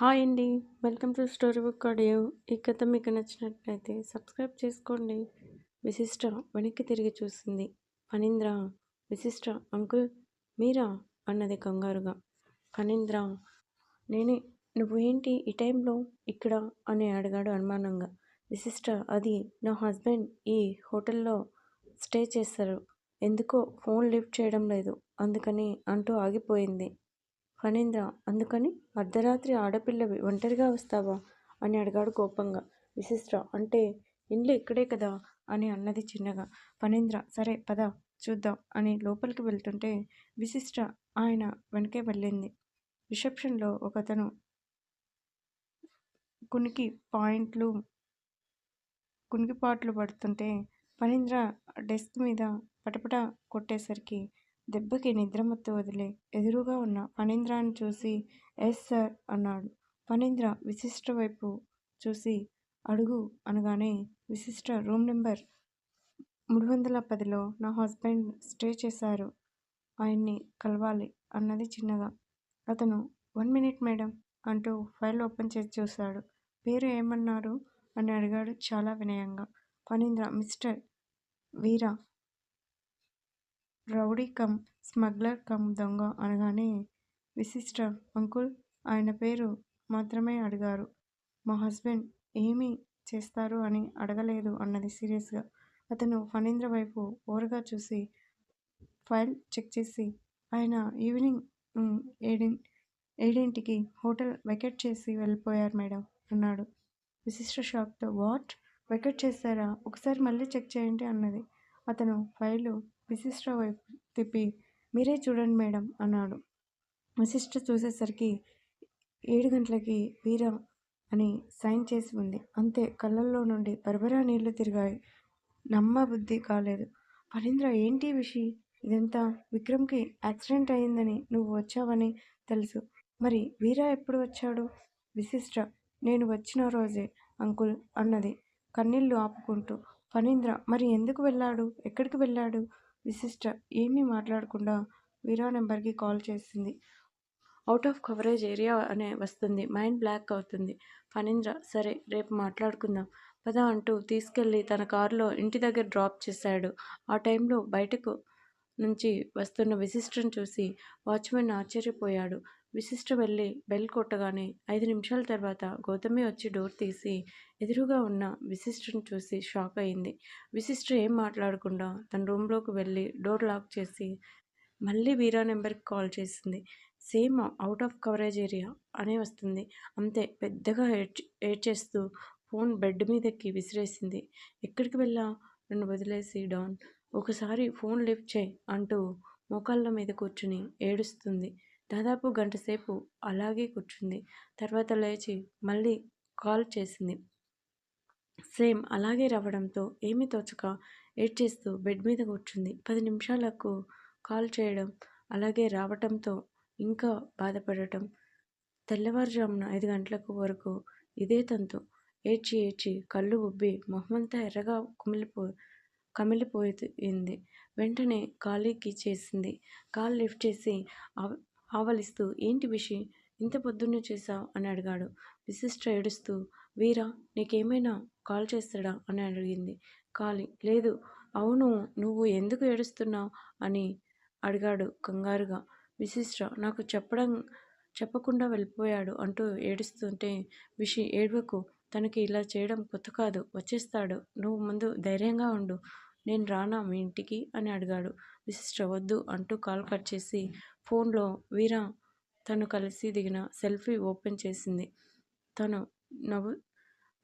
Hi అండి. Welcome to story book audio. ఈ కథ మీకు నచ్చినట్లయితే సబ్స్క్రైబ్ చేసుకోండి. విశిష్ట వెనక్కి తిరిగి చూసింది. ఫణీంద్ర విశిష్ట అంకుల్ మీరా? అన్నది కంగారుగా. ఫణీంద్ర నేనే నువ్వు ఏంటి ఈ టైంలో ఇక్కడ? అని అడిగాడు అనుమానంగా. విశిష్ట అది నా హస్బెండ్ ఈ హోటల్లో స్టే చేస్తారు. ఎందుకో ఫోన్ లిఫ్ట్ చేయడం లేదు. అందుకని అంటూ ఆగిపోయింది. ఫణీంద్ర అందుకని అర్ధరాత్రి ఆడపిల్లవి ఒంటరిగా వస్తావా? అని అడిగాడు కోపంగా. విశిష్ట అంటే ఇండ్లు ఇక్కడే కదా? అని అన్నది చిన్నగా. ఫణీంద్ర సరే పద చూద్దాం అని లోపలికి వెళ్తుంటే విశిష్ట ఆయన వెనకే వెళ్ళింది. రిసెప్షన్లో ఒకతను కునికి పాయింట్లు కునికిపాట్లు పడుతుంటే ఫణీంద్ర డెస్క్ మీద పటపట కొట్టేసరికి దెబ్బకి నిద్రమత్తు వదిలే. ఎదురుగా ఉన్న ఫణీంద్రాన్ని చూసి ఎస్ సార్ అన్నాడు. ఫణీంద్ర విశిష్ట వైపు చూసి అడుగు అనగానే విశిష్ట రూమ్ నెంబర్ మూడు వందల పదిలో నా హస్బెండ్ స్టే చేశారు. ఆయన్ని కలవాలి అన్నది చిన్నగా. అతను వన్ మినిట్ మేడం అంటూ ఫైల్ ఓపెన్ చేసి చూశాడు. పేరు ఏమన్నారు? అని అడిగాడు చాలా వినయంగా. Phanindra mister Veera rowdy cum smuggler cum దొంగ అనగానే విశిష్ట అంకుల్ ఆయన పేరు మాత్రమే అడిగారు. మా హస్బెండ్ ఏమి చేస్తారు అని అడగలేదు అన్నది సీరియస్గా. అతను ఫణీంద్ర వైపు ఓరగా చూసి ఫైల్ చెక్ చేసి ఆయన ఈవినింగ్ ఏడి ఏడింటికి హోటల్ వెకెట్ చేసి వెళ్ళిపోయారు మేడం అన్నాడు. విశిష్ట షాక్తో వాట్? వెకెట్ చేస్తారా ఒకసారి మళ్ళీ చెక్ చేయండి అన్నది. అతను ఫైలు విశిష్ట వైపు తిప్పి మీరే చూడండి మేడం అన్నాడు. విశిష్ట చూసేసరికి ఏడు గంటలకి వీర అని సైన్ చేసి ఉంది. అంతే కళ్ళల్లో నుండి బరబరా నీళ్ళు తిరిగాయి. నమ్మ బుద్ధి కాలేదు. ఫణీంద్ర ఏంటి విషి? ఇదంతా విక్రమ్కి యాక్సిడెంట్ అయిందని నువ్వు వచ్చావని తెలుసు. మరి వీర ఎప్పుడు వచ్చాడు? విశిష్ట నేను వచ్చిన రోజే అంకుల్ అన్నది కన్నీళ్ళు ఆపుకుంటూ. ఫణీంద్ర మరి ఎందుకు వెళ్ళాడు? ఎక్కడికి వెళ్ళాడు? విశిష్ట ఏమీ మాట్లాడకుండా వీరా నెంబర్కి కాల్ చేసింది. అవుట్ ఆఫ్ కవరేజ్ ఏరియా అనే వస్తుంది. మైండ్ బ్లాక్ అవుతుంది. ఫణీంద్ర సరే రేపు మాట్లాడుకుందాం. పద అంటూ తీసుకెళ్ళి తన కారులో ఇంటి దగ్గర డ్రాప్ చేశాడు. ఆ టైంలో బయటకు నుంచి వస్తున్న విశిష్టను చూసి వాచ్మెన్ ఆశ్చర్యపోయాడు. విశిష్ట వెళ్ళి బెల్ కొట్టగానే ఐదు నిమిషాల తర్వాత గౌతమి వచ్చి డోర్ తీసి ఎదురుగా ఉన్న విశిష్టను చూసి షాక్ అయింది. విశిష్ట ఏం మాట్లాడకుండా తన రూమ్లోకి వెళ్ళి డోర్ లాక్ చేసి మళ్ళీ వీరా నెంబర్కి కాల్ చేసింది. Same out of coverage area అనే వస్తుంది. అంతే పెద్దగా ఏడ్ ఏడ్ చేస్తూ ఫోన్ బెడ్ మీదకి విసిరేసింది. ఎక్కడికి వెళ్ళా? నన్ను వదిలేసి డాన్. ఒకసారి ఫోన్ లిఫ్ట్ చేయి అంటూ మోకాళ్ళ మీద కూర్చుని ఏడుస్తుంది. దాదాపు గంట సేపు అలాగే కూర్చుంది. తర్వాత లేచి మళ్ళీ కాల్ చేసింది. సేమ్ అలాగే రావడంతో ఏమీ తోచక ఏడ్చేస్తూ బెడ్ మీద కూర్చుంది. పది నిమిషాలకు కాల్ చేయడం అలాగే రావటంతో ఇంకా బాధపడటం. తెల్లవారుజామున ఐదు గంటలకు వరకు ఇదే తంతు. ఏడ్చి ఏడ్చి కళ్ళు ఉబ్బి మొహమంతా ఎర్రగా కుమిలిపో కమిలిపోయింది. వెంటనే ఖాళీకి చేసింది. కాల్ లిఫ్ట్ చేసి ఆవలిస్తూ ఏంటి విషయం ఇంత పొద్దున్నే చేశావు? అని అడిగాడు. విశిష్ట ఏడుస్తూ వీరా నీకేమైనా కాల్ చేస్తాడా? అని అడిగింది. కాలి లేదు. అవును నువ్వు ఎందుకు ఏడుస్తున్నావు? అని అడిగాడు కంగారుగా. విశిష్ట నాకు చెప్పడం చెప్పకుండా వెళ్ళిపోయాడు అంటూ ఏడుస్తుంటే విషి ఏడవకు. తనకి ఇలా చేయడం కొత్త కాదు. వచ్చేస్తాడు. నువ్వు ముందు ధైర్యంగా ఉండు. నేను రానా మీ ఇంటికి? అని అడిగాడు. విశిష్ట వద్దు అంటూ కాల్ కట్ చేసి ఫోన్లో వీరా తను కలిసి దిగిన సెల్ఫీ ఓపెన్ చేసింది. తను నవ్వు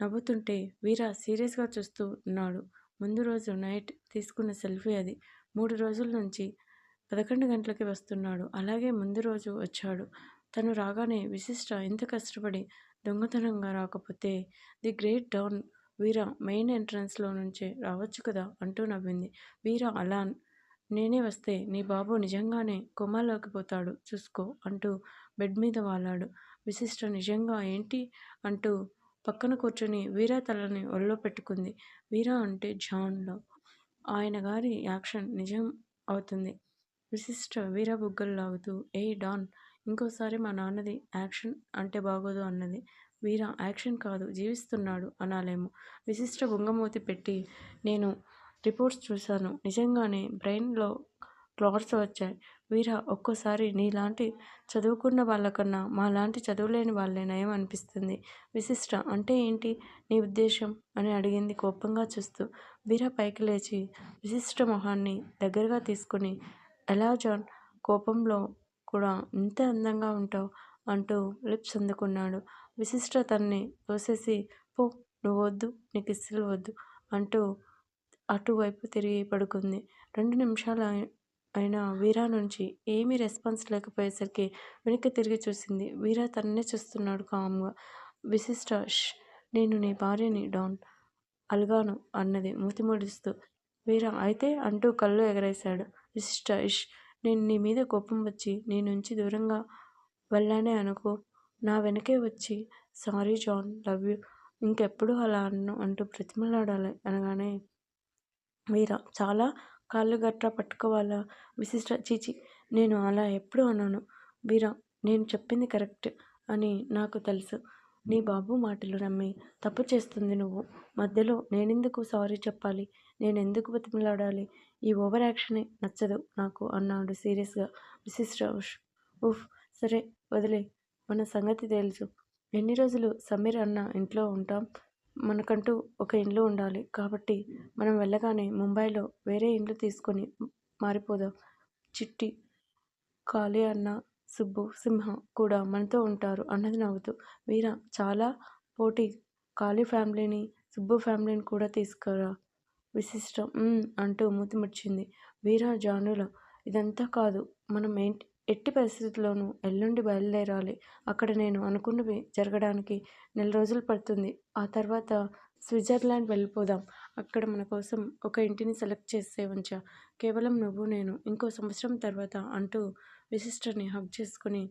నవ్వుతుంటే వీరా సీరియస్గా చూస్తూ ఉన్నాడు. ముందు రోజు నైట్ తీసుకున్న సెల్ఫీ అది. మూడు రోజుల నుంచి పదకొండు గంటలకి వస్తున్నాడు. అలాగే ముందు రోజు వచ్చాడు. తను రాగానే విశిష్ట ఎంత కష్టపడి దొంగతనంగా రాకపోతే the great down Veera main ఎంట్రన్స్లో నుంచే రావచ్చు కదా అంటూ నవ్వింది. వీరా అలా నేనే వస్తే నీ బాబు నిజంగానే కొమాలోకి పోతాడు చూసుకో అంటూ బెడ్ మీద వాలాడు. విశిష్ట నిజంగా ఏంటి అంటూ పక్కన కూర్చొని వీరా తలని ఒళ్ళో పెట్టుకుంది. వీరా అంటే జాన్లో. ఆయన గారి యాక్షన్ నిజం అవుతుంది. విశిష్ట వీర బుగ్గలు లాగుతూ ఏ డాన్ ఇంకోసారి మా నాన్నది యాక్షన్ అంటే బాగోదు అన్నది. వీరా యాక్షన్ కాదు జీవిస్తున్నాడు అనాలేమో. విశిష్ట బొంగమూతి పెట్టి నేను రిపోర్ట్స్ చూశాను. నిజంగానే బ్రెయిన్లో క్లాట్స్ వచ్చాయి. వీర ఒక్కోసారి నీలాంటి చదువుకున్న వాళ్ళకన్నా మాలాంటి చదువులేని వాళ్ళే నయం అనిపిస్తుంది. విశిష్ట అంటే ఏంటి నీ ఉద్దేశం అని అడిగింది కోపంగా చూస్తూ. వీర పైకి లేచి విశిష్ట మొహాన్ని దగ్గరగా తీసుకుని ఎలా జాన్ కోపంలో కూడా ఇంత అందంగా ఉంటావు? అంటూ లిప్స్ అందుకున్నాడు విశిష్ట తన్ని తోసేసి పో నువ్వు వద్దు నీకు ఇస్సలు వద్దు అంటూ అటువైపు తిరిగి పడుకుంది. రెండు నిమిషాలు అయినా వీరా నుంచి ఏమీ రెస్పాన్స్ లేకపోయేసరికి వెనక్కి తిరిగి చూసింది. వీరా తన్నే చూస్తున్నాడు కామ్గా. విశిష్ట నేను నీ భార్యని డాన్ అల్గాను అన్నది మూతి ముడుస్తూ వీరా అయితే అంటూ కళ్ళు ఎగరేశాడు. విశిష్ట ఇష్ నేను నీ మీద కోపం వచ్చి నీ నుంచి దూరంగా వెళ్ళానే అనుకో. నా వెనకే వచ్చి సారీ జాన్ లవ్ యూ. ఇంకెప్పుడు అలా అన్ను అంటూ బ్రతిమలాడాలి అనగానే వీరా చాలా కాళ్ళు గట్రా పట్టుకోవాలా విశిష్ట చీచి. నేను అలా ఎప్పుడు అనను. వీరా నేను చెప్పింది కరెక్ట్ అని నాకు తెలుసు. నీ బాబు మాటలు నమ్మి తప్పు చేస్తుంది నువ్వు. మధ్యలో నేనెందుకు సారీ చెప్పాలి? నేను ఎందుకు బతిమలాడాలి? ఈ ఓవర్ యాక్షనే నచ్చదు నాకు అన్నాడు సీరియస్గా విశిష్ట ఉష్. ఉఫ్ సరే వదిలే. మన సంగతి తెలుసు ఎన్ని రోజులు సమీర్ అన్న ఇంట్లో ఉంటాం? మనకంటూ ఒక ఇల్లు ఉండాలి. కాబట్టి మనం వెళ్ళగానే ముంబైలో వేరే ఇల్లు తీసుకొని మారిపోదాం. చిట్టి కాళీ అన్న సుబ్బు సింహ కూడా మనతో ఉంటారు అన్నది నవ్వుతూ వీర చాలా పోటీ. కాళీ ఫ్యామిలీని సుబ్బు ఫ్యామిలీని కూడా తీసుకురా విశిష్టం. అంటూ మూతి వీర జానుల ఇదంతా కాదు. మనం ఏంటి ఎట్టి పరిస్థితుల్లోనూ ఎల్లుండి బయలుదేరాలి. అక్కడ నేను అనుకున్నవి జరగడానికి నెల రోజులు పడుతుంది. ఆ తర్వాత స్విట్జర్లాండ్ వెళ్ళిపోదాం. అక్కడ మన కోసం ఒక ఇంటిని సెలెక్ట్ చేసే ఉంచా. కేవలం నువ్వు నేను ఇంకో సంవత్సరం తర్వాత అంటూ విశిష్టని హక్ చేసుకుని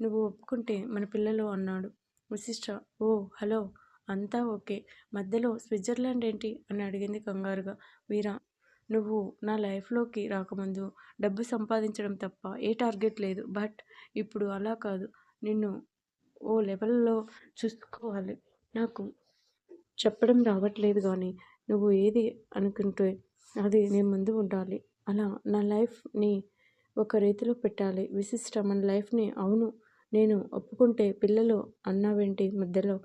నువ్వు ఒప్పుకుంటే మన పిల్లలు అన్నాడు. విశిష్ట ఓ హలో అంతా ఓకే. మధ్యలో స్విట్జర్లాండ్ ఏంటి? అని అడిగింది కంగారుగా. వీరా నువ్వు నా లైఫ్లోకి రాకముందు డబ్బు సంపాదించడం తప్ప ఏ టార్గెట్ లేదు. బట్ ఇప్పుడు అలా కాదు. నిన్ను ఓ లెవెల్లో చూసుకోవాలి. నాకు చెప్పడం రావట్లేదు కానీ నువ్వు ఏది అనుకుంటే అది నేను ముందు ఉండాలి. అలా నా లైఫ్ని ఒక రీతిలో పెట్టాలి. విశిష్ట మన లైఫ్ని అవును. నేను ఒప్పుకుంటే పిల్లలు అన్నావేంటి మధ్యలో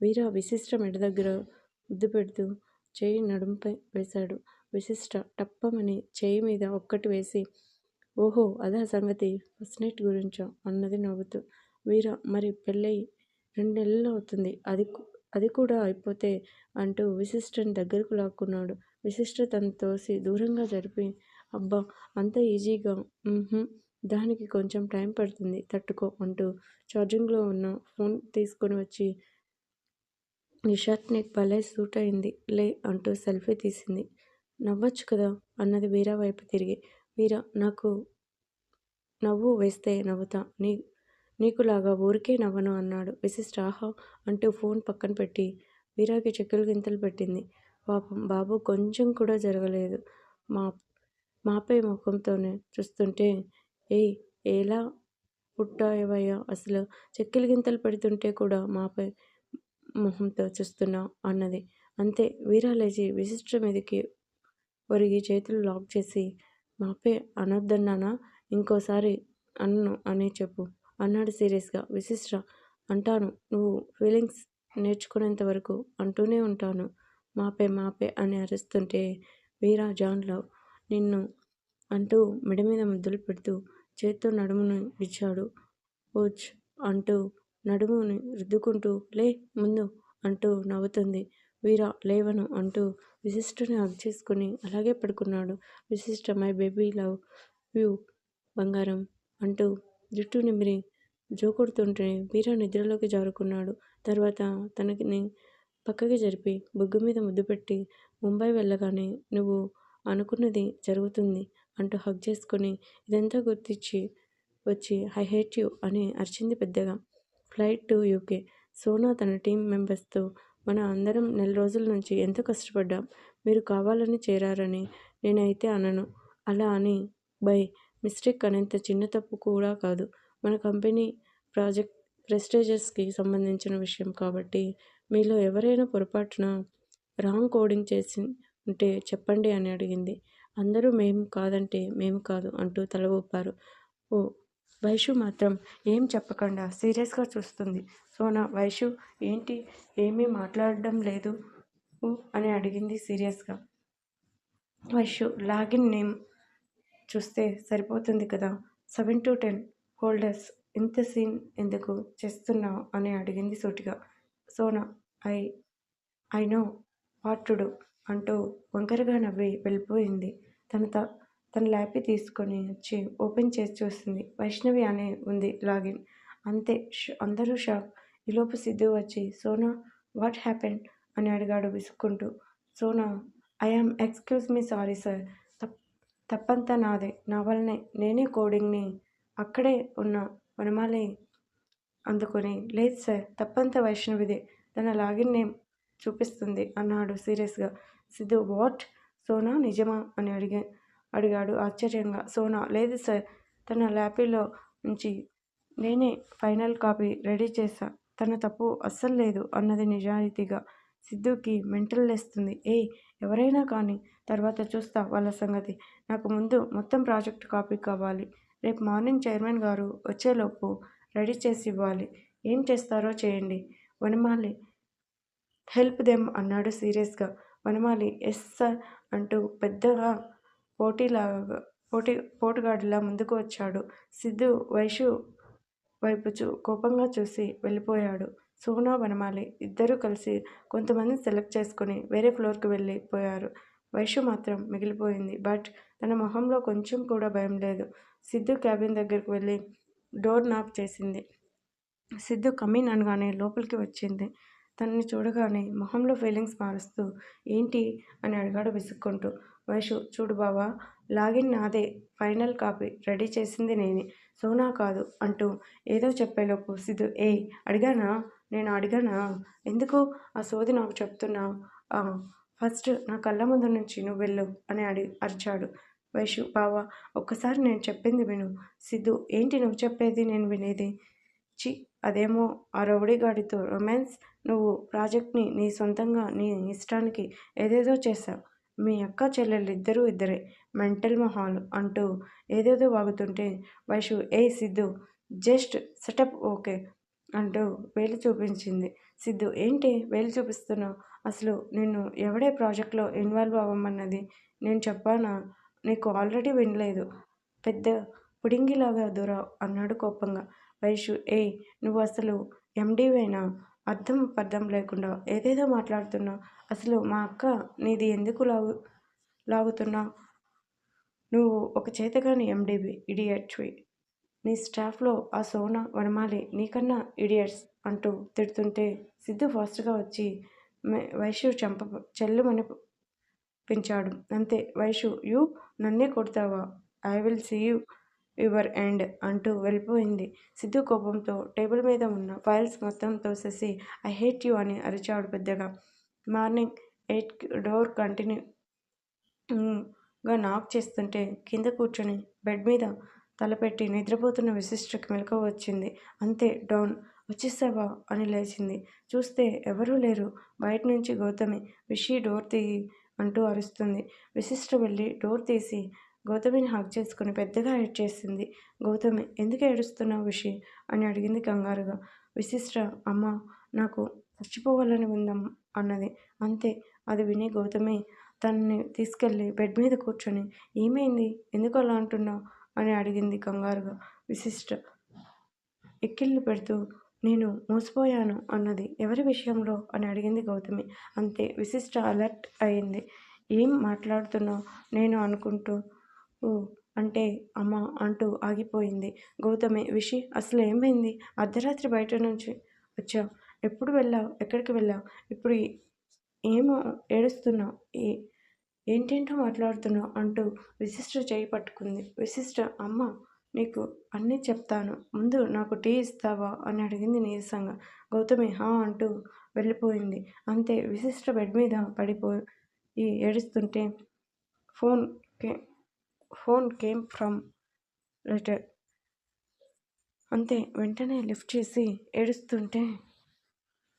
వీర విశిష్టం ఎడ దగ్గర ముద్దు పెడుతూ చేయి నడుంపై వేశాడు. విశిష్ట టప్పమని చేయి మీద ఒక్కటి వేసి ఓహో అదా సంగతి. ఫస్ట్ నైట్ గురించా అన్నది నవ్వుతూ వీర మరి పెళ్ళయి రెండు నెలలు అవుతుంది. అది అది కూడా అయిపోతే అంటూ విశిష్టని దగ్గరకు లాక్కున్నాడు. విశిష్ట తను తోసి దూరంగా జరిపి అబ్బా అంత ఈజీగా దానికి కొంచెం టైం పడుతుంది తట్టుకో అంటూ ఛార్జింగ్లో ఉన్న ఫోన్ తీసుకొని వచ్చి నిషాత్ని నీకు భలే సూట్ అయింది లే అంటూ సెల్ఫీ తీసింది. నవ్వచ్చు కదా అన్నది వీరా వైపు తిరిగి. వీరా నాకు నవ్వు వేస్తే నవ్వుతా. నీ నీకులాగా ఊరికే నవ్వను అన్నాడు విశిష్ట ఆహా అంటూ ఫోన్ పక్కన పెట్టి వీరాకి చెక్కులు గింతలు పెట్టింది. పాపం బాబు కొంచెం కూడా జరగలేదు. మా మాపై ముఖంతోనే చూస్తుంటే ఏయ్ ఎలా పుట్టాయవయ్యా అసలు? చెక్కిలు గింతలు పెడుతుంటే కూడా మాపై మొహంతో చూస్తున్నావు అన్నది. అంతే వీరా లేచి విశిష్ట మీదకి ఒరిగి చేతులు లాక్ చేసి మాపే అనొద్దన్నానా? ఇంకోసారి అన్ను అని చెప్పు అన్నాడు సీరియస్గా. విశిష్ట అంటాను. నువ్వు ఫీలింగ్స్ నేర్చుకునేంత వరకు అంటూనే ఉంటాను. మాపే మాపే అని అరుస్తుంటే వీరా జాన్లో నిన్ను అంటూ మెడ మీద ముద్దులు పెడుతూ చేత్తో నడుమును ఇచ్చాడు ఓచ్ అంటూ నడుముని రుద్దుకుంటూ లే ముందు అంటూ నవ్వుతుంది. వీరా లేవను అంటూ విశిష్టని హగ్ చేసుకుని అలాగే పడుకున్నాడు. విశిష్ట మై బేబీ లవ్ యూ బంగారం అంటూ జుట్టు నిమిరి జోకొడుతుంటే వీరా నిద్రలోకి జారుకున్నాడు. తర్వాత తనకిని పక్కకి జరిపి బొగ్గు మీద ముద్దు పెట్టి ముంబై వెళ్ళగానే నువ్వు అనుకున్నది జరుగుతుంది అంటూ హగ్ చేసుకొని ఇదంతా గుర్తించి వచ్చి ఐ హేట్ యూ అని అరిచింది పెద్దగా. ఫ్లైట్ టు యూకే సోనా తన టీం మెంబర్స్తో మన అందరం నెల రోజుల నుంచి ఎంత కష్టపడ్డాం మీరు కావాలని చేరారని నేనైతే అనను. అలా అని బై మిస్టేక్ అనేంత చిన్న తప్పు కూడా కాదు. మన కంపెనీ ప్రాజెక్ట్ ప్రెస్టేజెస్కి సంబంధించిన విషయం కాబట్టి మీలో ఎవరైనా పొరపాటున రాంగ్ కోడింగ్ చేసి ఉంటే చెప్పండి అని అడిగింది. అందరూ మేము కాదంటే మేము కాదు అంటూ తల ఊపారు. ఓ వైషు మాత్రం ఏం చెప్పకుండా సీరియస్గా చూస్తుంది. సోనా వైషు ఏంటి? ఏమీ మాట్లాడడం లేదు అని అడిగింది సీరియస్గా. వైషు లాగిన్ నేమ్ చూస్తే సరిపోతుంది కదా? సెవెన్ టు టెన్ హోల్డర్స్ ఇంత సీన్ ఎందుకు చేస్తున్నావు అని అడిగింది సూటిగా. Sona I I know what to do అంటూ వంకరగా నవ్వి వెళ్ళిపోయింది. తన త తన ల్యాపీ తీసుకొని వచ్చి ఓపెన్ చేసి చూస్తుంది. వైష్ణవి అనే ఉంది లాగిన్. అంతే అందరూ షాక్. ఈలోపు సిద్ధు వచ్చి సోనా వాట్ హ్యాపెన్? అని అడిగాడు విసుక్కుంటూ. Sona I am excuse me sorry sir. తప్ తప్పంతా నాదే. నా వల్లనే. నేనే కోడింగ్ని అక్కడే ఉన్న వనమాలి అందుకొని లేదు సార్ తప్పంతా వైష్ణవిదే. తన లాగిన్ నేమ్ చూపిస్తుంది అన్నాడు సీరియస్గా. సిద్ధు వాట్? సోనా నిజమా? అని అడిగా. అడిగాడు ఆశ్చర్యంగా. సోనా లేదు సార్ తన ల్యాపీలో నుంచి నేనే ఫైనల్ కాపీ రెడీ చేశా తన తప్పు అస్సలు లేదు అన్నది నిజాయితీగా సిద్ధుకి మెంటల్ లేస్తుంది. ఏయ్ ఎవరైనా కానీ తర్వాత చూస్తా వాళ్ళ సంగతి. నాకు ముందు మొత్తం ప్రాజెక్ట్ కాపీ కావాలి. రేపు మార్నింగ్ చైర్మన్ గారు వచ్చేలోపు రెడీ చేసి ఇవ్వాలి. ఏం చేస్తారో చేయండి. వనమాలి హెల్ప్ దెమ్ అన్నాడు సీరియస్గా. వనమాలి ఎస్ సార్ అంటూ పెద్దగా పోటీలాగా పోటీ పోటుగాడిలా ముందుకు వచ్చాడు. సిద్ధు వైషు వైపు చూ కోపంగా చూసి వెళ్ళిపోయాడు. సోనా వనమాలి ఇద్దరూ కలిసి కొంతమంది సెలెక్ట్ చేసుకుని వేరే ఫ్లోర్కి వెళ్ళిపోయారు వైషు మాత్రం మిగిలిపోయింది. బట్ తన మొహంలో కొంచెం కూడా భయం లేదు. సిద్ధు క్యాబిన్ దగ్గరికి వెళ్ళి డోర్ నాక్ చేసింది. సిద్ధు కమిన్ అనగానే లోపలికి వచ్చింది. తనని చూడగానే మొహంలో ఫీలింగ్స్ మారుస్తూ ఏంటి? అని అడిగాడు విసుక్కుంటూ. వైషు చూడు బావా లాగిన్ నాదే ఫైనల్ కాపీ రెడీ చేసింది నేనే. సోనా కాదు అంటూ ఏదో చెప్పేలోపు సిద్ధు ఏ అడిగానా? నేను అడిగానా? ఎందుకు ఆ సోది నాకు చెప్తున్నా? ఫస్ట్ నా కళ్ళ ముందు నుంచి నువ్వు వెళ్ళు అని అడి అరిచాడు వైషు. బావా ఒక్కసారి నేను చెప్పింది విను. సిద్ధు ఏంటి నువ్వు చెప్పేది? నేను వినేది? చి అదేమో ఆ రౌడీగాడితో రొమాన్స్. నువ్వు ప్రాజెక్ట్ని నీ సొంతంగా నీ ఇష్టానికి ఏదేదో చేశావు. మీ అక్క చెల్లెలు ఇద్దరూ. ఇద్దరే మెంటల్ మొహాలు అంటూ ఏదేదో వాగుతుంటే వైషు ఏ Siddhu just shut up okay అంటూ వేలు చూపించింది. సిద్ధు ఏంటి వేలు చూపిస్తున్నావు? అసలు నిన్ను ఎవడే ప్రాజెక్ట్లో ఇన్వాల్వ్ అవ్వమన్నది నేను చెప్పానా? నీకు ఆల్రెడీ వినలేదు. పెద్ద పుడింగిలాగా దూరా అన్నాడు కోపంగా. వైషు ఏ నువ్వు అసలు ఎండీవైనా? అర్థం పర్థం లేకుండా ఏదేదో మాట్లాడుతున్నావు అసలు మా అక్క నీది ఎందుకు లాగు లాగుతున్నావు నువ్వు ఒక చేతగాని ఎండీవి ఇడియట్వి నీ స్టాఫ్లో ఆ సోన వనమాలి నీకన్నా ఇడియట్స్ అంటూ తిడుతుంటే సిద్ధు ఫాస్ట్గా వచ్చి మే- చంప చెల్లుమని పించాడు. అంతే వైషు యూ నన్నే కొడతావా? I will see you your end అంటూ వెళ్ళిపోయింది. సిద్ధు కోపంతో టేబుల్ మీద ఉన్న ఫైల్స్ మొత్తం తోసేసి ఐ హేట్ యూ అని అరిచాడు పెద్దగా. మార్నింగ్ ఎయిట్ డోర్ కంటిన్యూ గా నాక్ చేస్తుంటే కింద కూర్చొని బెడ్ మీద తలపెట్టి నిద్రపోతున్న విశిష్టకి మెలకువ వచ్చింది. అంతే డౌన్. వచ్చేసావా? అని లేచింది. చూస్తే ఎవరూ లేరు. బయట నుంచి గౌతమి విషి డోర్ తీయి అంటూ అరుస్తుంది. విశిష్ట వెళ్ళి డోర్ తీసి గౌతమిని హక్ చేసుకుని పెద్దగా ఏడ్ చేసింది. గౌతమి ఎందుకు ఏడుస్తున్నావు విషి అని అడిగింది కంగారుగా. విశిష్ట అమ్మ నాకు చచ్చిపోవాలని ఉందమ్మ అన్నది. అంతే అది విని గౌతమి తనని తీసుకెళ్ళి బెడ్ మీద కూర్చొని ఏమైంది? ఎందుకు అలా అంటున్నావు అని అడిగింది కంగారుగా. విశిష్ట ఎక్కిళ్ళు పెడుతూ నేను మోసపోయాను అన్నది. ఎవరి విషయంలో అని అడిగింది గౌతమి. అంతే విశిష్ట అలర్ట్ అయింది. ఏం మాట్లాడుతున్నావు? నేను అనుకుంటూ "ఓ, అంటే అమ్మ అంటూ ఆగిపోయింది. గౌతమి విషి అసలు ఏమైంది అర్ధరాత్రి బయట నుంచి వచ్చా ఎప్పుడు వెళ్ళావు? ఎక్కడికి వెళ్ళావు? ఇప్పుడు ఏమో ఏడుస్తున్నావు. ఏ ఏంటేంటో మాట్లాడుతున్నావు అంటూ విశిష్ట చేయి పట్టుకుంది. విశిష్ట అమ్మ నీకు అన్నీ చెప్తాను. ముందు నాకు టీ ఇస్తావా? అని అడిగింది నీరసంగా. గౌతమి హా అంటూ వెళ్ళిపోయింది. అంతే విశిష్ట బెడ్ మీద పడిపోయి ఏడుస్తుంటే ఫోన్కే ఫోన్ కేమ్ ఫ్రమ్ లెటర్ అంతే వెంటనే లిఫ్ట్ చేసి ఏడుస్తుంటే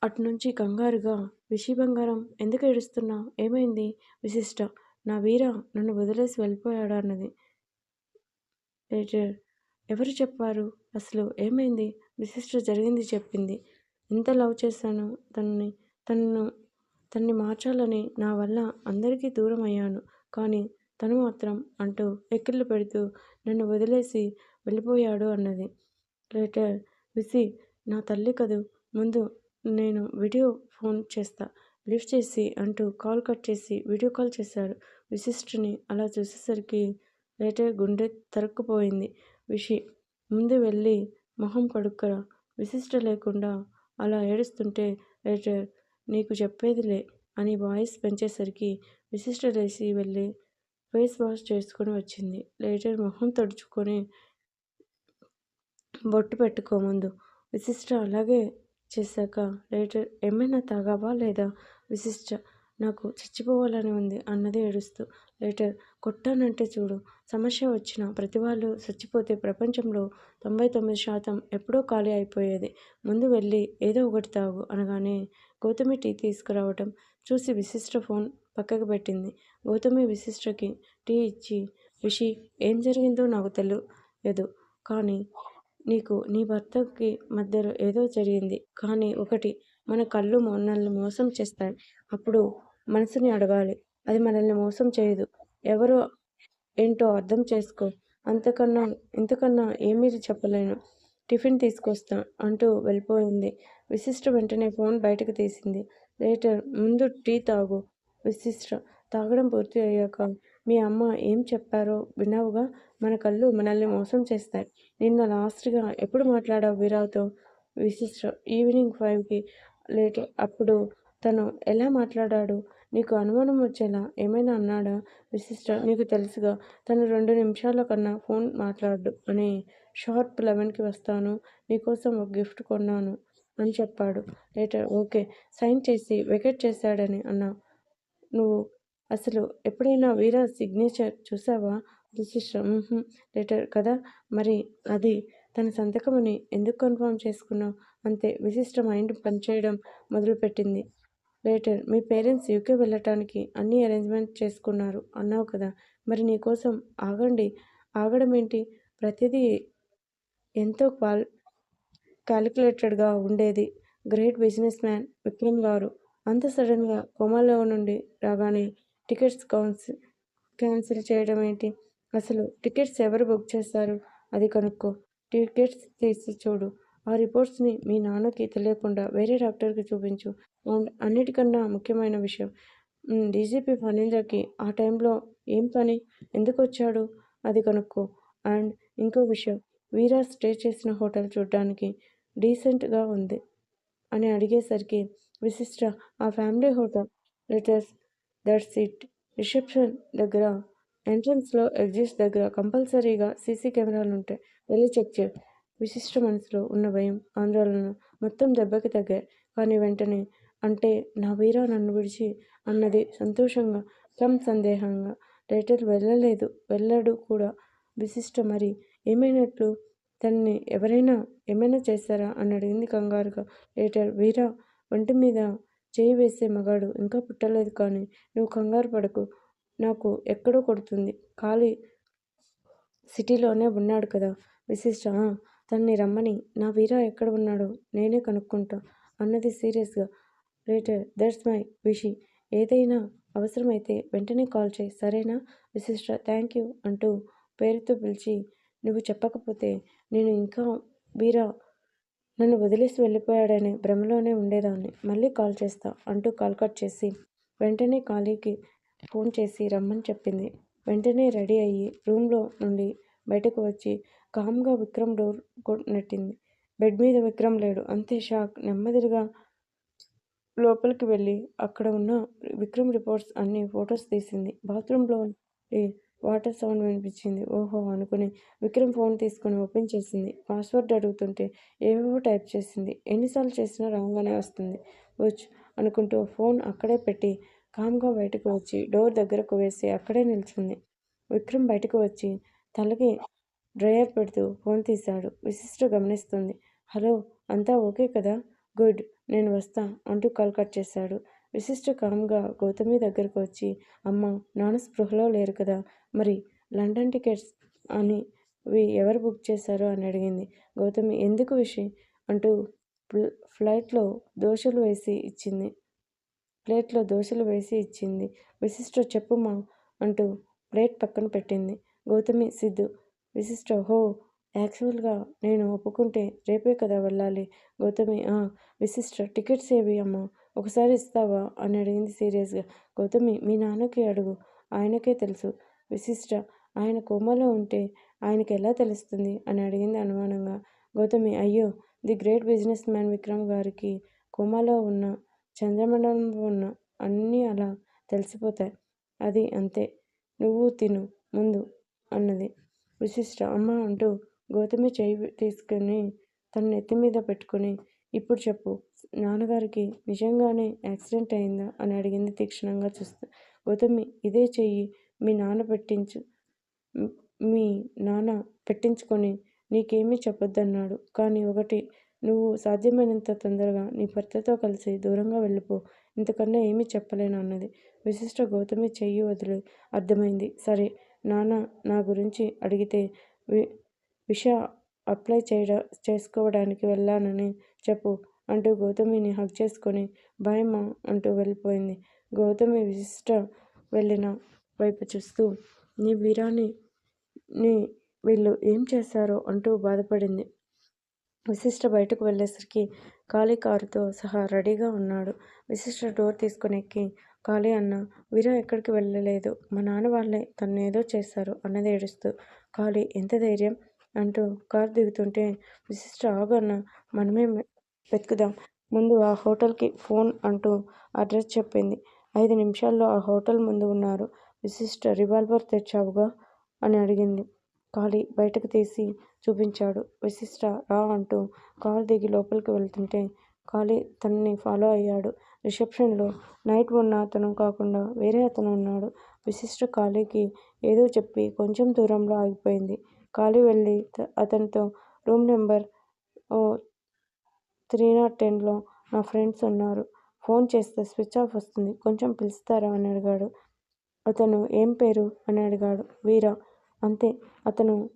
అటునుంచి కంగారుగా విషి బంగారం ఎందుకు ఏడుస్తున్నావు? ఏమైంది? విశిష్ట నా వీర నన్ను వదిలేసి వెళ్ళిపోయాడు? అన్నది. లేటర్ ఎవరు చెప్పారు? అసలు ఏమైంది? విశిష్ట జరిగింది చెప్పింది. ఎంత లవ్ చేశాను. తనని తనను తన్ని మార్చాలని నా వల్ల అందరికీ దూరం అయ్యాను. కానీ తను మాత్రం అంటూ ఎక్కిళ్ళు పెడుతూ నన్ను వదిలేసి వెళ్ళిపోయాడు అన్నది. లేటర్ విసి నా తల్లి కదూ ముందు నేను వీడియో ఫోన్ చేస్తా లిఫ్ట్ చేసి అంటూ కాల్ కట్ చేసి వీడియో కాల్ చేశాడు. విశిష్టుని అలా చూసేసరికి లేటర్ గుండె తరుక్కుపోయింది. విషి ముందు వెళ్ళి మొహం కడుక్కరా? విశిష్ట లేకుండా అలా ఏడుస్తుంటే లేటర్ నీకు చెప్పేదిలే అని వాయిస్ పెంచేసరికి విశిష్ట లేచి వెళ్ళి ఫేస్ వాష్ చేసుకొని వచ్చింది. లేటర్ మొహం తుడుచుకొని బొట్టు పెట్టుకోముందు విశిష్ట అలాగే చేశాక లేటర్ ఏమైనా తాగావా లేదా? విశిష్ట నాకు చచ్చిపోవాలని ఉంది అన్నది ఏడుస్తూ. లేటర్ కొట్టానంటే చూడు. సమస్య వచ్చిన ప్రతి వాళ్ళు చచ్చిపోతే ప్రపంచంలో తొంభై తొమ్మిది శాతం ఎప్పుడో ఖాళీ అయిపోయేది. ముందు వెళ్ళి ఏదో ఒకటి తాగు అనగానే గౌతమి టీ తీసుకురావటం చూసి విశిష్ట ఫోన్ పక్కకు పెట్టింది. గౌతమి విశిష్టకి టీ ఇచ్చి విషి ఏం జరిగిందో నాకు తెలియదు. కానీ నీకు నీ భర్తకి మధ్యలో ఏదో జరిగింది. కానీ ఒకటి మన కళ్ళు మనల్ని మోసం చేస్తాయి. అప్పుడు మనసుని అడగాలి. అది మనల్ని మోసం చేయదు. ఎవరో ఏంటో అర్థం చేసుకో. అంతకన్నా ఇంతకన్నా ఏమీ చెప్పలేను. టిఫిన్ తీసుకొస్తా అంటూ వెళ్ళిపోయింది. విశిష్ట వెంటనే ఫోన్ బయటకు తీసింది. లేటర్ ముందు టీ తాగు. విశిష్ట. తాగడం పూర్తి అయ్యాక మీ అమ్మ ఏం చెప్పారో విన్నావుగా మన కళ్ళు మనల్ని మోసం చేస్తాయి. నిన్న లాస్ట్గా ఎప్పుడు మాట్లాడావు వీరాతో విశిష్ట. ఈవినింగ్ ఫైవ్కి లేట్ అప్పుడు తను ఎలా మాట్లాడాడు? నీకు అనుమానం వచ్చేలా? ఏమైనా అన్నాడా? విశిష్ట. నీకు తెలుసుగా తను రెండు నిమిషాల కన్నా ఫోన్ మాట్లాడు అని షార్ప్ లెవెన్కి వస్తాను నీకోసం ఒక గిఫ్ట్ కొన్నాను అని చెప్పాడు. లేటర్ ఓకే సైన్ చేసి వెకెట్ చేశాడని అన్నా నువ్వు అసలు ఎప్పుడైనా వీరా సిగ్నేచర్ చూసావా? లెటర్ కదా? మరి అది తన సంతకమని ఎందుకు కన్ఫర్మ్ చేసుకున్నావు? అంతే విశిష్ట మైండ్ పనిచేయడం మొదలుపెట్టింది. లేటర్ మీ పేరెంట్స్ యూకే వెళ్ళటానికి అన్ని అరేంజ్మెంట్ చేసుకున్నారు అన్నావు కదా? మరి నీకోసం ఆగండి. ఆగడం ఏంటి? ప్రతిదీ ఎంతో క్వాల్ క్యాలిక్యులేటెడ్గా ఉండేది. గ్రేట్ బిజినెస్ మ్యాన్ విక్రమ్ గారు అంత సడన్గా కొమాలో నుండి రాగానే టికెట్స్ కౌన్సిల్ క్యాన్సిల్ చేయడం ఏంటి? అసలు టికెట్స్ ఎవరు బుక్ చేస్తారు? అది కనుక్కో. టికెట్స్ తీసి చూడు. ఆ రిపోర్ట్స్ని మీ నాన్నకి తెలియకుండా వేరే డాక్టర్కి చూపించు. అండ్ అన్నిటికన్నా ముఖ్యమైన విషయం డీజీపీ ఫణీంద్రకి ఆ టైంలో ఏం పని? ఎందుకు వచ్చాడు? అది కనుక్కో. అండ్ ఇంకో విషయం వీరా స్టే చేసిన హోటల్ చూడడానికి డీసెంట్గా ఉంది అని అడిగేసరికి విశిష్ట ఆ family hotel letters that's it reception దగ్గర ఎంట్రన్స్లో ఎగ్జిస్ట్ దగ్గర కంపల్సరీగా సీసీ కెమెరాలు ఉంటాయి వెళ్ళి చెక్ చేయి. విశిష్ట మనసులో ఉన్న భయం ఆందోళన మొత్తం దెబ్బకి తగ్గాయి. కానీ వెంటనే అంటే నా వీరా నన్ను విడిచి అన్నది సంతోషంగా కమ్ సందేహంగా. లెటర్ వెళ్ళలేదు వెళ్ళడు కూడా. విశిష్ట మరి ఏమైనట్లు? తనని ఎవరైనా ఏమైనా చేస్తారా? అని అడిగింది కంగారుగా. లేటర్ వీరా ఒంటి మీద చేయి వేసే మగాడు ఇంకా పుట్టలేదు కానీ నువ్వు కంగారు పడకు. నాకు ఎక్కడో కొడుతుంది. ఖాళీ సిటీలోనే ఉన్నాడు కదా. విశిష్ట తన్ని రమ్మని. నా వీరా ఎక్కడ ఉన్నాడో నేనే కనుక్కుంటా అన్నది సీరియస్గా. Later that's my Vishi. ఏదైనా అవసరమైతే వెంటనే కాల్ చేయి. సరేనా? విశిష్ట థ్యాంక్ యూ అంటూ పేరుతో పిలిచి నువ్వు చెప్పకపోతే నేను ఇంకా వీరా నన్ను వదిలేసి వెళ్ళిపోయాడనే భ్రమలోనే ఉండేదాన్ని. మళ్ళీ కాల్ చేస్తా అంటూ కాల్ కట్ చేసి వెంటనే ఖాళీకి ఫోన్ చేసి రమ్మని చెప్పింది. వెంటనే రెడీ అయ్యి రూమ్లో నుండి బయటకు వచ్చి కామ్గా విక్రమ్ డోర్ నెట్టింది. బెడ్ మీద విక్రమ్ లేడు. అంతే షాక్. నెమ్మదిగా లోపలికి వెళ్ళి అక్కడ ఉన్న విక్రమ్ రిపోర్ట్స్ అన్ని ఫొటోస్ తీసింది. బాత్రూంలో వాటర్ సౌండ్ వినిపించింది. ఓహో అనుకుని విక్రమ్ ఫోన్ తీసుకుని ఓపెన్ చేసింది. పాస్వర్డ్ అడుగుతుంటే ఏవేవో టైప్ చేసింది. ఎన్నిసార్లు చేసినా రాంగ్గానే వస్తుంది. వచ్చు అనుకుంటూ ఫోన్ అక్కడే పెట్టి కామ్గా బయటకు వచ్చి డోర్ దగ్గరకు వేసి అక్కడే నిల్చుంది. విక్రమ్ బయటకు వచ్చి తలకి డ్రయర్ పెడుతూ ఫోన్ తీశాడు. విశిష్ట గమనిస్తుంది. హలో అంతా ఓకే కదా? గుడ్ నేను వస్తా అంటూ కాల్ కట్ చేశాడు. విశిష్ట కామ్గా గౌతమి దగ్గరకు వచ్చి అమ్మ నాన్న స్పృహలో లేరు కదా మరి లండన్ టికెట్స్ అని ఎవరు బుక్ చేశారో? అని అడిగింది. గౌతమి ఎందుకు విషయం? అంటూ ఫ్లైట్లో దోశలు వేసి ఇచ్చింది. ప్లేట్లో దోశలు వేసి ఇచ్చింది. విశిష్ట చెప్పుమా అంటూ ప్లేట్ పక్కన పెట్టింది. గౌతమి సిద్ధు విశిష్ట హో యాక్చువల్గా నేను ఒప్పుకుంటే రేపే కదా వెళ్ళాలి. గౌతమి "ఆ, విశిష్ట టికెట్స్ ఏవి అమ్మా? ఒకసారి ఇస్తావా? అని అడిగింది సీరియస్గా. గౌతమి మీ నాన్నకి అడుగు. ఆయనకే తెలుసు. విశిష్ట ఆయన కోమాలో ఉంటే ఆయనకి ఎలా తెలుస్తుంది? అని అడిగింది అనుమానంగా. గౌతమి అయ్యో the great businessman Vikram గారికి కోమాలో ఉన్న చంద్రమండలంలో ఉన్న అన్నీ అలా తెలిసిపోతాయి. అది అంతే. నువ్వు తిను. ముందు అన్నది. విశిష్ట అమ్మ అంటూ గౌతమి చేయి తీసుకుని తన నెత్తి మీద పెట్టుకుని ఇప్పుడు చెప్పు. నాన్నగారికి నిజంగానే యాక్సిడెంట్ అయిందా అని అడిగింది తీక్షణంగా చూస్తూ. గౌతమి ఇదే చెయ్యి మీ నాన్న పెట్టించు మీ నాన్న పెట్టించుకొని నీకేమీ చెప్పొద్దన్నాడు. కానీ ఒకటి నువ్వు సాధ్యమైనంత తొందరగా నీ భర్తతో కలిసి దూరంగా వెళ్ళిపో. ఇంతకన్నా ఏమీ చెప్పలేను అన్నది. విశిష్ట గౌతమి చెయ్యి వదిలి అర్థమైంది. సరే నాన్న నా గురించి అడిగితే వి విష అప్లై చేయడ చేసుకోవడానికి వెళ్ళానని చెప్పు. అంటూ గౌతమిని హగ్ చేసుకొని భయమా అంటూ వెళ్ళిపోయింది. గౌతమి విశిష్ట వెళ్ళిన వైపు చూస్తూ నీ వీరాన్ని నీ వీళ్ళు ఏం చేశారో అంటూ బాధపడింది. విశిష్ట బయటకు వెళ్ళేసరికి ఖాళీ కారుతో సహా రెడీగా ఉన్నాడు. విశిష్ట డోర్ తీసుకుని ఎక్కి ఖాళీ అన్న వీరా ఎక్కడికి వెళ్ళలేదు? మా నాన్న వాళ్ళే తను ఏదో చేశారు అన్నది ఏడుస్తూ ఖాళీ ఎంత ధైర్యం అంటూ కారు దిగుతుంటే విశిష్ట ఆగన్న మనమే వెతుకుదాం. ముందు ఆ హోటల్కి ఫోన్ అంటూ అడ్రస్ చెప్పింది. ఐదు నిమిషాల్లో ఆ హోటల్ ముందు ఉన్నారు. విశిష్ట రివాల్వర్ తెచ్చావుగా? అని అడిగింది. ఖాళీ బయటకు తీసి చూపించాడు. విశిష్ట రా అంటూ కారు దిగి లోపలికి వెళ్తుంటే ఖాళీ తనని ఫాలో అయ్యాడు. రిసెప్షన్లో నైట్ ఉన్న అతను కాకుండా వేరే అతను ఉన్నాడు. విశిష్ట ఖాళీకి ఏదో చెప్పి కొంచెం దూరంలో ఆగిపోయింది. ఖాళీ వెళ్ళి అతనితో room number o three nought టెన్లో నా ఫ్రెండ్స్ ఉన్నారు. ఫోన్ చేస్తే స్విచ్ ఆఫ్ వస్తుంది. కొంచెం పిలుస్తారా? అని అడిగాడు. అతను ఏం పేరు? అని అడిగాడు. వీరా. అంతే. అతను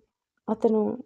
అతను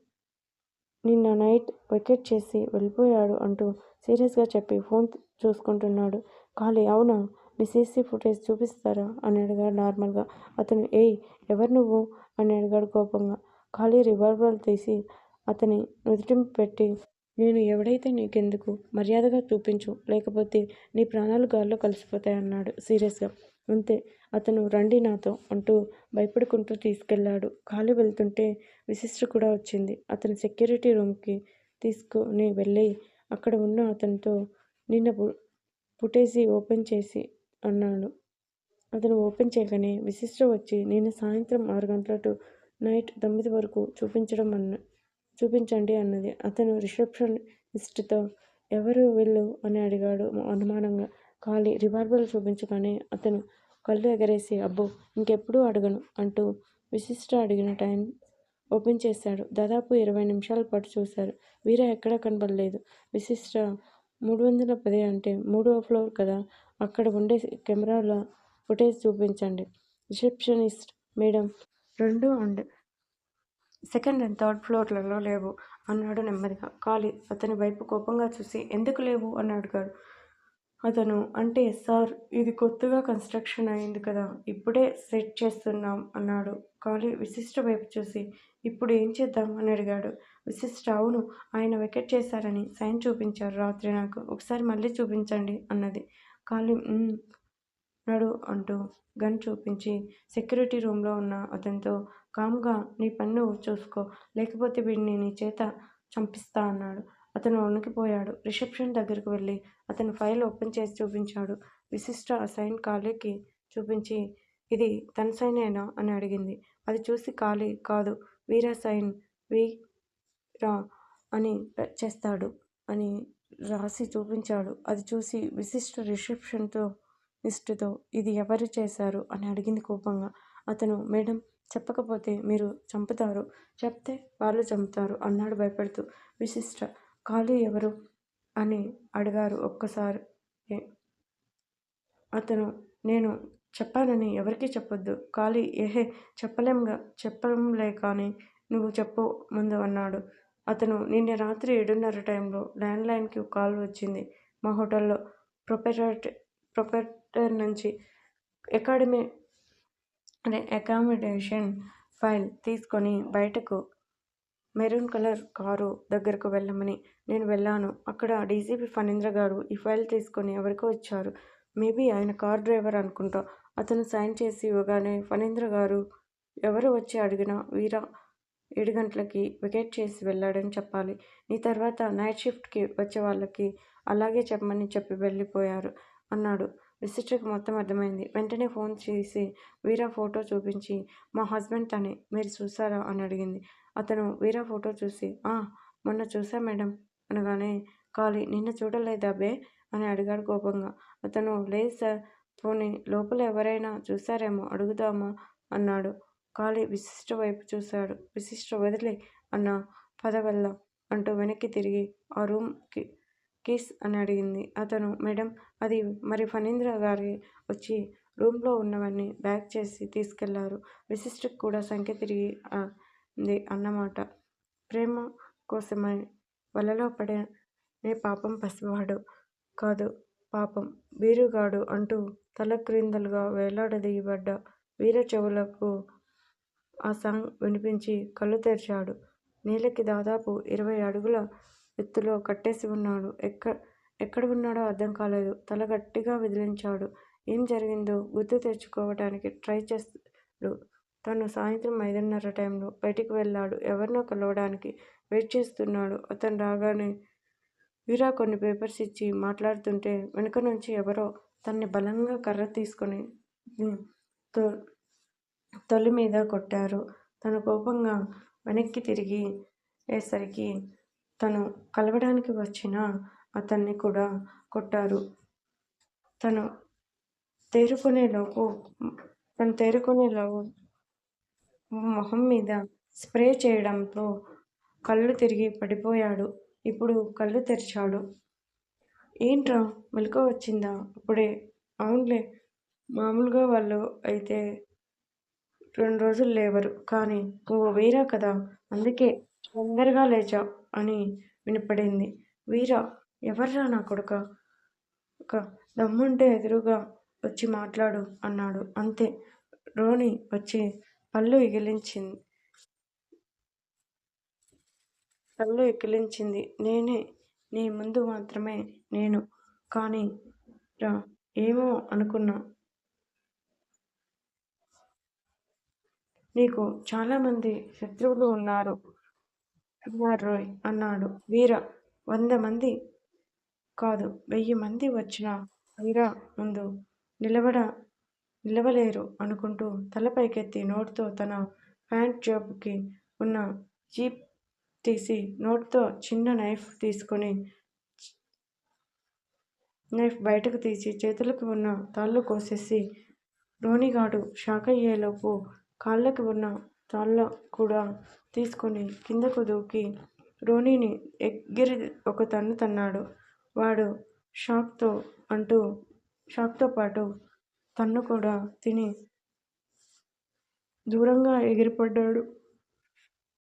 నిన్న నైట్ వెకెట్ చేసి వెళ్ళిపోయాడు అంటూ సీరియస్గా చెప్పి ఫోన్ చూసుకుంటున్నాడు. ఖాళీ? అవునా? మీ సీసీ ఫుటేజ్ చూపిస్తారా? అని అడిగాడు నార్మల్గా. అతను ఏయ్ ఎవరు నువ్వు? అని అడిగాడు కోపంగా. ఖాళీ రివాల్వర్ తీసి అతని నుదుటింపు పెట్టి నేను ఎవడైతే నీకెందుకు మర్యాదగా చూపించు లేకపోతే నీ ప్రాణాలు గాల్లో కలిసిపోతాయన్నాడు సీరియస్గా. అంతే అతను రండి నాతో అంటూ భయపడుకుంటూ తీసుకెళ్ళాడు. ఖాళీ వెళ్తుంటే విశిష్ట కూడా వచ్చింది. అతను సెక్యూరిటీ రూమ్కి తీసుకుని వెళ్ళి అక్కడ ఉన్న అతనితో నిన్న పుటేసి ఓపెన్ చేసి అన్నాడు. అతను ఓపెన్ చేయగానే విశిష్ట వచ్చి నిన్న సాయంత్రం ఆరు గంటల టు నైట్ తొమ్మిది వరకు చూపించడం అన్న చూపించండి అన్నది. అతను రిసెప్షనిస్ట్తో ఎవరు వీళ్ళు? అని అడిగాడు అనుమానంగా. ఖాళీ రివాల్వర్ చూపించగానే అతను కళ్ళు ఎగరేసి అబ్బో ఇంకెప్పుడూ అడగను అంటూ విశిష్ట అడిగిన టైం ఓపెన్ చేశాడు. దాదాపు ఇరవై నిమిషాల పాటు చూశారు. వీర ఎక్కడా కనబడలేదు. విశిష్ట మూడు వందల పది అంటే మూడో ఫ్లోర్ కదా అక్కడ ఉండే కెమెరాల ఫుటేజ్ చూపించండి. రిసెప్షనిస్ట్ మేడం రెండు అండ్ సెకండ్ అండ్ థర్డ్ ఫ్లోర్లలో లేవు అన్నాడు నెమ్మదిగా. ఖాళీ. అతని వైపు కోపంగా చూసి ఎందుకు లేవు? అని అడిగాడు. అతను అంటే సార్ ఇది కొత్తగా కన్స్ట్రక్షన్ అయింది కదా ఇప్పుడే సెట్ చేస్తున్నాం అన్నాడు. ఖాళీ. విశిష్ట వైపు చూసి ఇప్పుడు ఏం చేద్దాం? అని అడిగాడు. విశిష్ట అవును. ఆయన వెకెట్ చేశారని సైన్ చూపించారు రాత్రి నాకు. ఒకసారి మళ్ళీ చూపించండి అన్నది. ఖాళీ. నడు అంటూ గన్ చూపించి సెక్యూరిటీ రూమ్లో ఉన్న అతనితో కామ్గా నీ పన్ను చూసుకో లేకపోతే వీడిని నీ చేత చంపిస్తా అన్నాడు. అతను వణికిపోయాడు. రిసెప్షన్ దగ్గరకు వెళ్ళి అతను ఫైల్ ఓపెన్ చేసి చూపించాడు. విశిష్ట అసైన్ సైన్ ఖాళీకి చూపించి ఇది తన సైనేనా? అని అడిగింది. అది చూసి ఖాళీ కాదు. వీరా సైన్ వీరా అని చేస్తాడు అని రాసి చూపించాడు. అది చూసి విశిష్ట రిసెప్షన్తో నిష్ఠతో ఇది ఎవరు చేశారు? అని అడిగింది కోపంగా. అతను మేడం చెప్పకపోతే మీరు చంపుతారు. చెప్తే వాళ్ళు చంపుతారు అన్నాడు భయపడుతూ. విశిష్ట ఖాళీ ఎవరు? అని అడిగారు ఒక్కసారి. అతను నేను చెప్పానని ఎవరికీ చెప్పొద్దు. ఖాళీ ఏహే చెప్పలేంగా చెప్పంలే కానీ నువ్వు చెప్పు ముందు అన్నాడు. అతను నిన్న రాత్రి ఏడున్నర టైంలో ల్యాండ్లైన్కి కాల్ వచ్చింది మా హోటల్లో. ప్రొపెరేట్ ప్రొపెటర్ నుంచి అకాడమీ అనే అకామిడేషన్ ఫైల్ తీసుకొని బయటకు మెరూన్ కలర్ కారు దగ్గరకు వెళ్ళమని నేను వెళ్ళాను. అక్కడ డీజీపీ ఫణీంద్ర గారు ఈ ఫైల్ తీసుకొని ఎవరికో ఇచ్చారు. మేబీ ఆయన కార్ డ్రైవర్ అనుకుంటా. అతను సైన్ చేసి ఇవ్వగానే ఫణీంద్ర గారు ఎవరు వచ్చి అడిగినా వీరా ఏడు గంటలకి వికెట్ చేసి వెళ్ళాడని చెప్పాలి. నీ తర్వాత నైట్ షిఫ్ట్కి వచ్చే వాళ్ళకి అలాగే చెప్పమని చెప్పి వెళ్ళిపోయారు అన్నాడు. విశిష్టకు మొత్తం అర్థమైంది. వెంటనే ఫోన్ చేసి వీరా ఫోటో చూపించి మా హస్బెండ్ తనే మీరు చూసారా? అని అడిగింది. అతను వీరా ఫోటో చూసి ఆ మొన్న చూసా మేడం అనగానే కాలి నిన్న చూడలేదా బే? అని అడిగాడు కోపంగా. అతను లేదు సార్ పోనీ లోపల ఎవరైనా చూసారేమో అడుగుదామా? అన్నాడు. కాళీ విశిష్ట వైపు చూశాడు విశిష్ట వదిలే అన్న పద వెళ్దాం అంటూ వెనక్కి తిరిగి ఆ రూమ్కి కీస్ అని అడిగింది. అతను మేడం అది మరి ఫణీంద్ర గారి వచ్చి రూమ్లో ఉన్నవన్నీ బ్యాగ్ చేసి తీసుకెళ్ళారు. విశిష్టకు కూడా సంఖ్య తిరిగి ఉంది అన్నమాట. ప్రేమ కోసమై వలలో పడే పాపం పసివాడు కాదు పాపం బీరుగాడు అంటూ తల క్రిందలుగా వేలాడదీయబడ్డ వీర చెవులకు ఆ సాంగ్ వినిపించి కళ్ళు తెరిచాడు. నేలకి దాదాపు ఇరవై అడుగుల ఎత్తులో కట్టేసి ఉన్నాడు. ఎక్క ఎక్కడ ఉన్నాడో అర్థం కాలేదు. తల గట్టిగా విదిలించాడు. ఏం జరిగిందో గుర్తు తెచ్చుకోవటానికి ట్రై చేస్తాడు. తను సాయంత్రం ఐదున్నర టైంలో బయటికి వెళ్ళాడు. ఎవరినో కలవడానికి వెయిట్ చేస్తున్నాడు. అతను రాగానే వీరా కొన్ని పేపర్స్ ఇచ్చి మాట్లాడుతుంటే వెనుక నుంచి ఎవరో తన్ని బలంగా కర్ర తీసుకొని తొలి మీద కొట్టారు. తను కోపంగా వెనక్కి తిరిగి వేసరికి తను కలవడానికి వచ్చిన అతన్ని కూడా కొట్టారు. తను తేరుకునేలోపు తను తేరుకునేలోపు మొహం మీద స్ప్రే చేయడంతో కళ్ళు తిరిగి పడిపోయాడు. ఇప్పుడు కళ్ళు తెరిచాడు. ఏంట్రా? మెలకు వచ్చిందా? అప్పుడే అవునులే. మామూలుగా వాళ్ళు అయితే రెండు రోజులు లేవరు. కానీ నువ్వు వేరా కదా? అందుకే తొందరగా లేచా అని వినపడింది. వీరా ఎవర్రా నా కొడుక? ఒక దమ్ముంటే ఎదురుగా వచ్చి మాట్లాడు అన్నాడు. అంతే. రోని వచ్చి పళ్ళు ఎగిలించింది. పళ్ళు ఎగిలించింది. నేనే నీ ముందు మాత్రమే నేను. కానీ రా ఏమో అనుకున్నా. నీకు చాలామంది శత్రువులు ఉన్నారు. రోయ్ అన్నాడు. వీర వంద మంది కాదు వెయ్యి మంది వచ్చిన వీర ముందు నిలబడ నిలవలేరు అనుకుంటూ తల పైకెత్తి నోటుతో తన ప్యాంట్ జాబ్కి ఉన్న జీప్ తీసి నోట్తో చిన్న నైఫ్ తీసుకొని నైఫ్ బయటకు తీసి చేతులకు ఉన్న తాళ్ళు కోసేసి రోనిగాడు షాక్ అయ్యేలోపు కాళ్ళకి ఉన్న తాళ్ళ కూడా తీసుకొని కిందకు దూకి రోనీని ఎగిరి ఒక తన్ను తన్నాడు. వాడు షాక్తో అంటూ షాక్తో పాటు తన్ను కూడా తిని దూరంగా ఎగిరిపడ్డాడు.